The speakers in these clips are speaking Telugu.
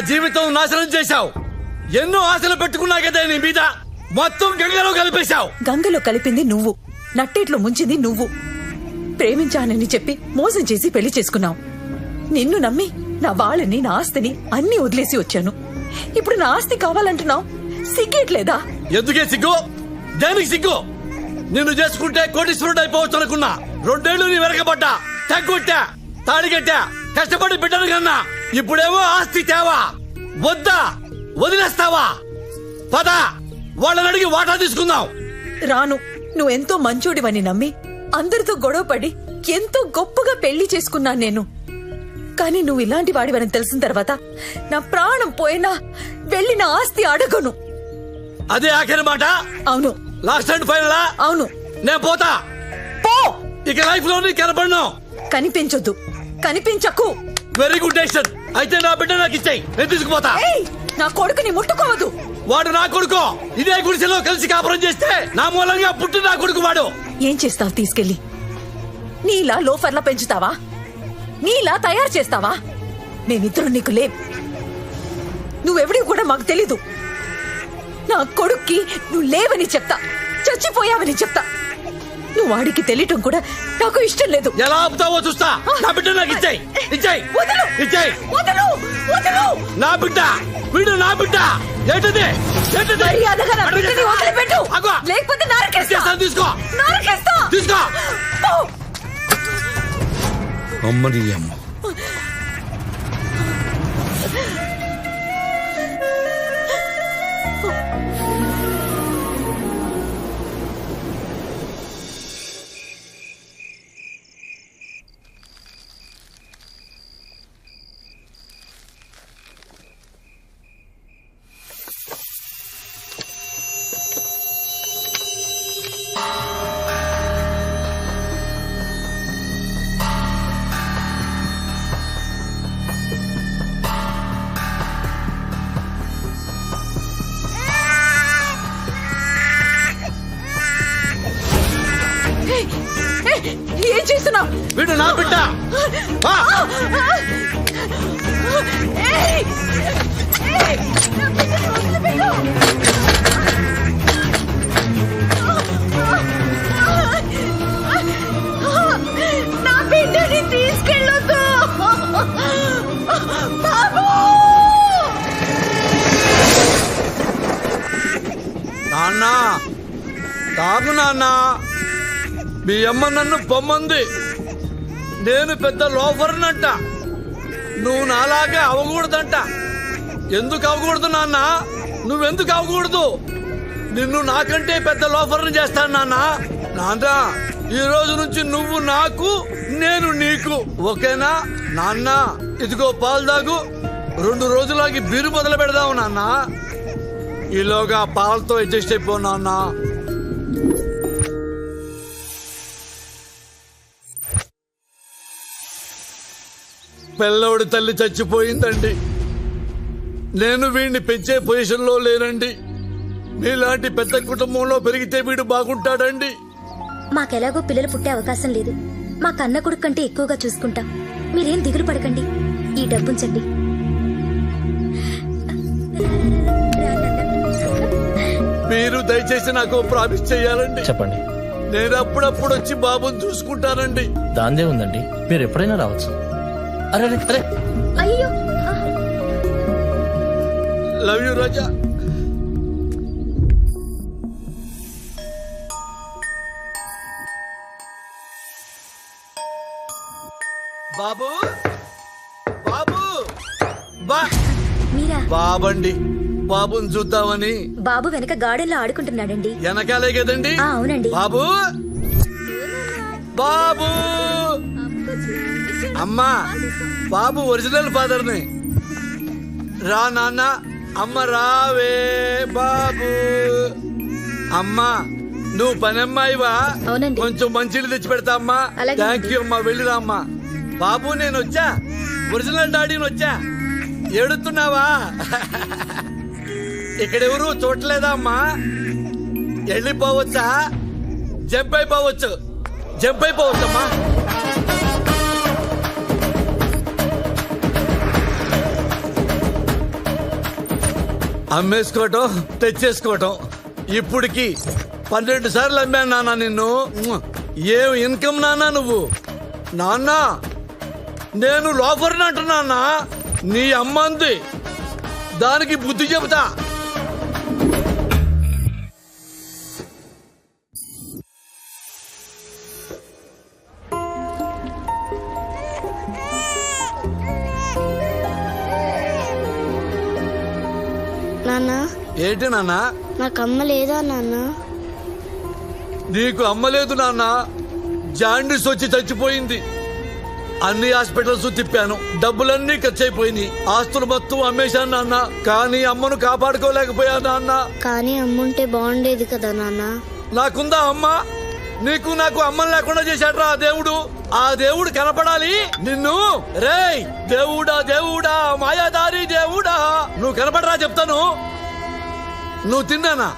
జీవితం నాశనం చేశావు. ఎన్నో ఆశలు పెట్టుకున్నా కదా నీ మీద. మొత్తం గంగలో కలిపేశావు. గంగలో కలిపింది నువ్వు. నట్టేట్లో ముంచింది నువ్వు. ప్రేమించానని చెప్పి మోసం చేసి పెళ్ళి చేసుకున్నావు. నిన్ను నమ్మి నా వాళ్ళని నా ఆస్తిని అన్ని వదిలేసి వచ్చాను. ఇప్పుడు నా ఆస్తి కావాలంటున్నావు? సిగ్గేట్లేదా? ఎందుకే సిగ్గు? దేనికి సిగ్గు? నిన్ను చేసుకుంటే కోటీశ్వరుడు అయిపోవచ్చు అనుకున్నా. రెండేళ్ళు నీ వెనకబడ్డా. తగ్గొట్టా. తాడిగట్టా కష్టపడి బిడ్డను కన్నా. ఇప్పుడేమో ఆస్తి తేవా? వద్దా? వదిలేస్తావా? పద వాళ్ళని అడిగి వాటా తీసుకుందాం. రాను నువ్వెంతో మంచోడివని నమ్మి అందరితో గొడవపడి ఎంతో గొప్పగా పెళ్ళి చేసుకున్నాను నేను. కానీ నువ్వు ఇలాంటి వాడివని తెలిసిన తర్వాత నా ప్రాణం పోయినా వెళ్ళి నా ఆస్తి అడగను. అదే ఆఖరి మాట? అవును. లాస్ట్ అండ్ ఫైనలా అవును. నేను పోతా. పో! ఇక లైఫ్లో కనపడను. కనిపించొద్దు. కనిపించకు. వెరీ గుడ్ డెసిషన్ అయితే నా బిడ్డ నాకు ఇచ్చాయి. నేను తీసుకుపోతా. నా కొడుకుని ముట్టుకోవద్దు. వాడు నా కొడుకు. ఇదే గుడిసెలో కలిసి కాపురం చేస్తే నా మూలంగా పుట్టి నా కొడుకు వాడు. ఏం చేస్తావు? తీసుకెళ్ళి నీలా లోఫర్లా పెంచుతావా? నీలా తయారు చేస్తావా? మేమిద్దరం నీకు లేం. నువ్వెవడి కూడా మాకు తెలీదు. నా కొడుక్కి నువ్వు లేవని చెప్తా. చచ్చిపోయావని చెప్తా. వాడికి తెలియటం కూడా నాకు ఇష్టం లేదు. ఎలా ఆపుతావో చూస్తా. నా బిడ్డ నాకు ఇచ్చాయి. ఇచ్చాయి. వదలు. ఇచ్చాయి. వదలు. వదలు. నా బిడ్డ. వీడు నా బిడ్డ. ఏంటిది? ఏంటిది? మర్యాదగా నా బిడ్డని వదిలిపెట్టు. ఆగు. లేకపోతే నరకేస్తా. తీసుకో. నరకేస్తా. తీసుకో. అమ్మని అమ్మ. చేస్తున్నావు వీడు నా బిడ్డ! నా బిడ్డని తీసుకెళ్ళొద్దు. బాబు! నాన్న తాగు నాన్న. మీ అమ్మ నన్ను పొమ్మంది. నేను పెద్ద లోఫర్నంట. నువ్వు నాలాగే అవ్వకూడదంట. ఎందుకు అవ్వకూడదు నాన్న? నువ్వెందుకు అవ్వకూడదు? నిన్ను నాకంటే పెద్ద లోఫర్ని చేస్తాను నాన్న. నాన్న ఈ రోజు నుంచి నువ్వు నాకు నేను నీకు. ఓకేనా? నాన్న ఇదిగో పాలు తాగు. రెండు రోజులకి బీరు మొదలు పెడదాము నాన్న. ఈలోగా పాలతో అడ్జస్ట్ అయిపో నాన్న. పిల్లోడి తల్లి చచ్చిపోయిందండి. నేను వీడిని పెంచే పొజిషన్లో లేనండి. మీలాంటి పెద్ద కుటుంబంలో పెరిగితే వీడు బాగుంటాడండి. మాకెలాగో పిల్లలు పుట్టే అవకాశం లేదు. మా కన్న కొడుకు కంటే ఎక్కువగా చూసుకుంటాం. మీరేం దిగులు పడకండి. ఈ డబ్బుంచండి మీరు దయచేసి నాకు ప్రామిస్ చేయాలండి. చెప్పండి. నేను అప్పుడప్పుడు వచ్చి బాబుని చూసుకుంటానండి. దాందే ఉందండి. మీరు ఎప్పుడైనా రావచ్చు. అరే అరే, అయ్యో. లవ్ యూ రాజా బాబు బాబు బా. మీరా? బాబండి బాబుని చూద్దామని. బాబు వెనక గార్డెన్లో ఆడుకుంటున్నాడండి. వెనకాలే కదండి? అవునండి. బాబు! బాబు! అమ్మా బాబు ఒరిజినల్ ఫాదర్ని రా నాన్న అమ్మ రావే బాబు. అమ్మా నువ్వు పనమ్మాయివా అవునండి. కొంచెం మంచిలు తెచ్చి పెడతా అమ్మా. అలాగే థ్యాంక్ యూ అమ్మా వెళ్ళిరా అమ్మా. బాబు నేను వచ్చా. ఒరిజినల్ డాడీని వచ్చా. ఏడుతున్నావా ఇక్కడెవరు చూడలేదా అమ్మా? వెళ్ళిపోవచ్చా? జంప్ అయిపోవచ్చు. జంప్ అయిపోవచ్చమ్మా. అమ్మేసుకోవటం తెచ్చేసుకోవటం. ఇప్పటికి పన్నెండు సార్లు అమ్మాను నాన్న నిన్ను. ఏం ఇన్కమ్ నాన్న నువ్వు? నాన్న నేను లోఫర్ని అంటున్నా నీ అమ్మంది దానికి బుద్ధి చెబుతా. నాన్న. ఏంటి నాన్న? నాకు అమ్మ లేదా నాన్న? నీకు అమ్మలేదు నాన్న. జాండీస్ వచ్చి చచ్చిపోయింది. అన్ని హాస్పిటల్స్ తిప్పాను. డబ్బులన్నీ ఖర్చు అయిపోయినాయి. ఆస్తులు మొత్తం అమ్మేశాను నాన్న. కానీ అమ్మను కాపాడుకోలేకపోయా నాన్న. కానీ అమ్ముంటే బాగుండేది కదా నాన్న. నాకుందా అమ్మ? నీకు నాకు అమ్మని లేకుండా చేశాడ్రా ఆ దేవుడు? ఆ దేవుడు కనపడాలి? నిన్ను? రేయ్ దేవుడా దేవుడా మాయాదారి దేవుడా. నువ్వు కనపడరా చెప్తాను. నువ్వు తిన్నానా?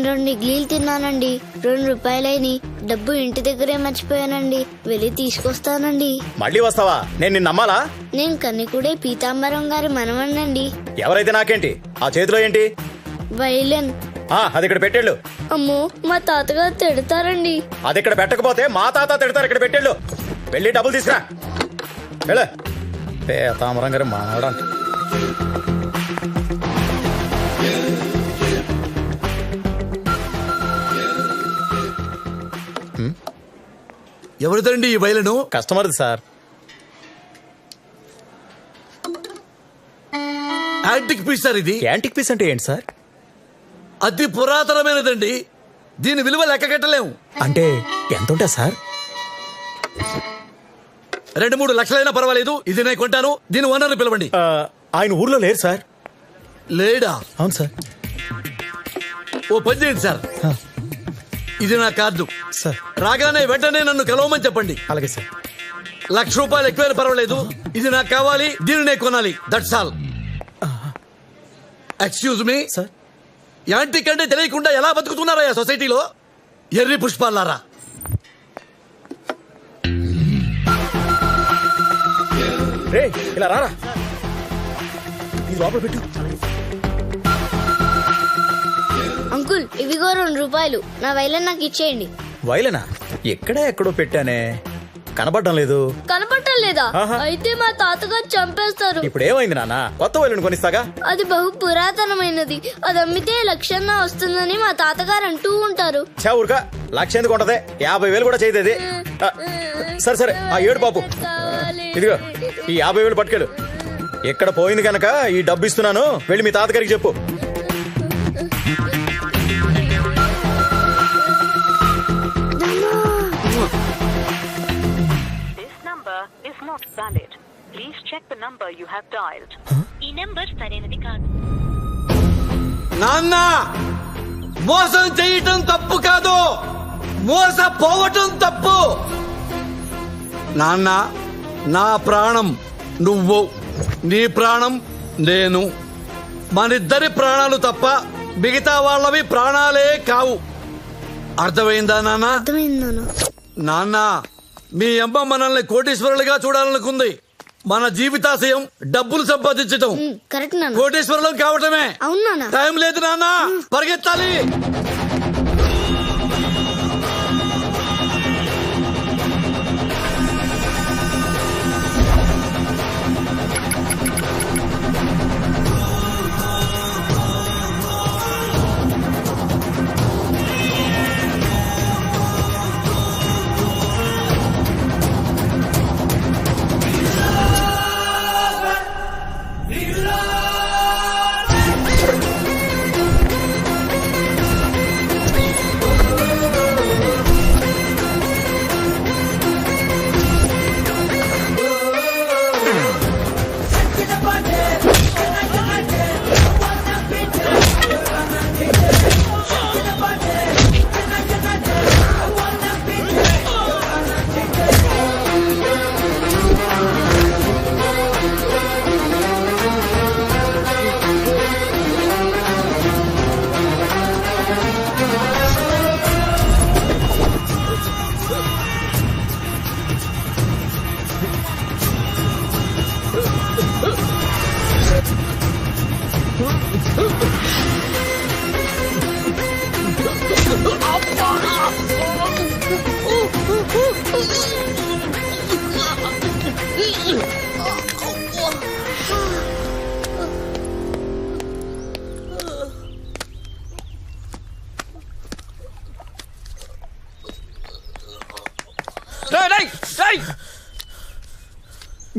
నేను రెండు ఇడ్లీలు తిన్నానండి. రెండు రూపాయలైని డబ్బు ఇంటి దగ్గరే మర్చిపోయానండి. వెళ్ళి తీసుకొస్తానండి. మళ్ళీ వస్తావా? నేను నిన్ను నమ్మాలా? నేను కన్నికుడే పీతాంబరం గారి మనవణ్ణండి. ఎవరైతే నాకేంటి? ఆ చేతిలో ఏంటి? వైలెన్. ఆ అది ఇక్కడ పెట్టేళ్ళు. అమ్మో మా తాతగారు తిడతారండి. అది ఇక్కడ పెట్టకపోతే మా తాత తిడతారు ఇక్కడ పెట్టేళ్ళు. వెళ్ళి డబ్బులు తీసుకురా. వెళ్ళు. తామరం గారు ఎవరిదండి ఈ బయలును కస్టమర్ది సార్. యాంటిక్ పీస్ సార్ ఇది. యాంటిక్ పీస్ అంటే ఏంటి సార్? అతి పురాతనమైనదండి. దీని విలువ లెక్క కట్టలేము అంటే ఎంత ఉంటుంది సార్? రెండు మూడు లక్షలైనా పర్వాలేదు ఇది నేను కొంటాను దీని ఓనర్ని పిలవండి. ఆయన ఊర్లో లేరు సార్. లేడా? అవును సార్. ఓ పని చేయండి సార్. ఇది నా కార్డు. సార్. రాగానే వెంటనే నన్ను కలవమని చెప్పండి. అలాగే సార్. లక్ష రూపాయలు ఎక్కువైనా పర్వాలేదు. ఇది నాకు కావాలి దీన్ని నేను కొనాలి. That's all excuse me sir. Antique అంటే తెలియకుండా ఎలా బతుకుతున్నారా సొసైటీలో? ఎర్రి పుష్పాలారా రే ఇలా రారా. ఇది లోపల పెట్టు. అంకుల్ ఇవిగో రెండు రూపాయలు. నా వైలెన్ నాకు ఇచ్చేయండి. వైలనా? ఎక్కడే ఎక్కడో పెట్టానే. కనబడడం లేదు. కనపడటం లేదా? ఆహా. అయితే మా తాతగారు చంపేస్తారు. ఇప్పుడు ఏమైంది నాన్న? కొత్త వైలెన్ కొనిస్తాగా? అది బహు పురాతనమైనది. అది అమ్మితే లక్షన్నా వస్తుందని మా తాతగారు అంటూ ఉంటారు. చా ఊరుక. లక్ష ఎందుకు ఉంటది? యాభై వేలు కూడా చేయదు సరే సరే. ఆ ఏడు పాపు కావాలి. ఇదిగో ఈ యాభై వేలు పట్టుకెళ్ళు. ఎక్కడ పోయింది కనుక ఈ డబ్బు ఇస్తున్నాను. వెళ్ళి మీ తాతగారికి చెప్పు. You have dialed. ఈ నెంబర్ సరైనది కాదు. నాన్న మోసం చేయటం తప్పు కాదు. మోసపోవటం తప్పు. నాన్న నా ప్రాణం నువ్వు నీ ప్రాణం నేను. మనిద్దరి ప్రాణాలు తప్ప మిగతా వాళ్ళవి ప్రాణాలే కావు. అర్థమైందా నాన్న? అర్థమైంది నాన్న. నాన్న మీ అమ్మ మనల్ని కోటీశ్వరులుగా చూడాలనుకుంది. మన జీవితాశయం డబ్బులు సంపాదించటం. కరెక్ట్ నాన్న. కోటీశ్వరులం కావటమే. అవును టైం లేదు నాన్న. పరిగెత్తాలి.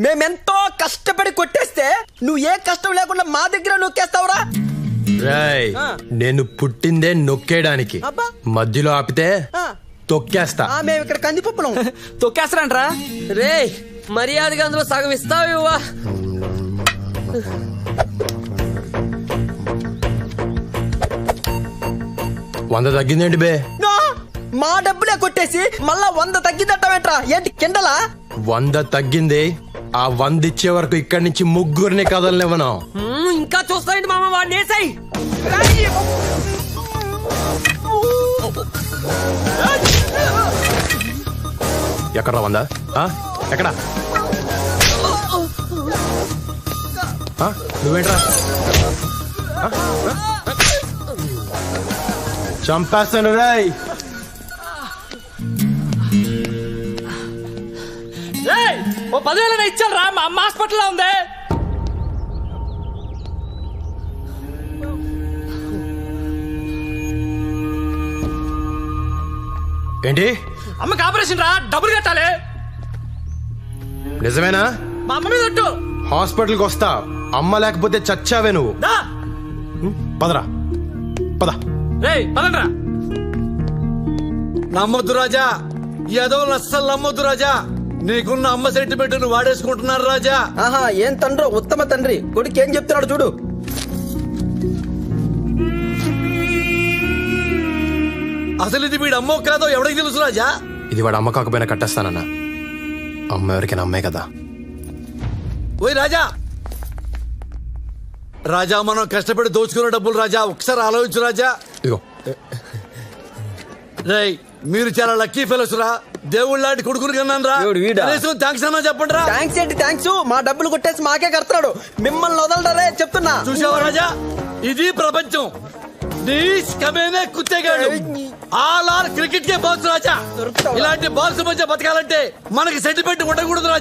మేమెంతో కష్టపడి కొట్టేస్తే నువ్వు ఏ కష్టం లేకుండా మా దగ్గర నొక్కేస్తావురా? రాయ్ నేను పుట్టిందే నొక్కేయడానికి. మధ్యలో ఆపితే తొక్కేస్తా. మేము ఇక్కడ కందిపప్పులం తొక్కేస్తారంట్రా. రే మర్యాదగా అందులో సగం ఇస్తావు ఇవ్వా. వంద తగ్గిందేంటి బే? నో, మా డబ్బులే కొట్టేసి మళ్ళా వంద తగ్గిద్దట్టమేట్రా ఏంటి కిండలా? వంద తగ్గింది ఆ వంద ఇచ్చే వరకు ఇక్కడి నుంచి ముగ్గురిని కదలనివ్వను. ఇంకా చూస్తాయండి మామ వాడిని వేసాయి. ఎక్కడ వంద? ఆ? ఎక్కడ? నువ్వేంట్రా? చంపేస్తాను రాయ్. ఓ పదివేల ఇచ్చాను రా మా అమ్మ హాస్పిటల్లో ఉంది. ఏంటి? అమ్మకి ఆపరేషన్ రా డబ్బులు కట్టాలి. నిజమేనా? మా అమ్మ మీద హాస్పిటల్కి వస్తా. అమ్మ లేకపోతే చచ్చావే నువ్వు. పదరా. పద. రేయ్ పదండ్రా. నమ్మొద్దు రాజా. ఏదో అస్సలు నమ్మొద్దు రాజా. నీకున్న అమ్మ సెంటిమెంట్ను వాడేసుకుంటున్నారు రాజా. ఆహా ఏం తండ్రో? ఉత్తమ తండ్రి. కొడుకు ఏం చెప్తున్నాడు చూడు. అసలు ఇది వీడు అమ్మో కాదో ఎవడికి తెలుసు రాజా? ఇది వాడు అమ్మ కాకపోయినా కట్టేస్తానన్నా. అమ్మ ఎవరికైనా అమ్మే కదా. ఓయ్ రాజా రాజా మనం కష్టపడి దోచుకున్న డబ్బులు రాజా ఒకసారి ఆలోచించు రాజా. ఇదిగో. రేయ్ మీరు చాలా లక్కీ ఫెలోస్ రా. దేవుళ్ళ లాంటి కొడుకుని కన్నాను రా. ఎవడు వీడా? కనీసం థ్యాంక్స్ అన్నా చెప్పండి రా. థ్యాంక్స్ ఏంటి? థ్యాంక్స్ మా డబ్బులు కొట్టేసి మాకే కడతాడు మిమ్మల్ని వదలడరే చెప్తున్నా. చూసావా రాజా? ఇది ప్రపంచం. నీస్ కమేనే కుత్తేగాడు ఆల్ ఆర్ క్రికెట్ కే బాల్స్ రాజా. దొరుకుతావా? ఇలాంటి బాల్స్ మధ్య బతకాలంటే మనకి సెంటిమెంట్ ఉండకూడదు రాజా.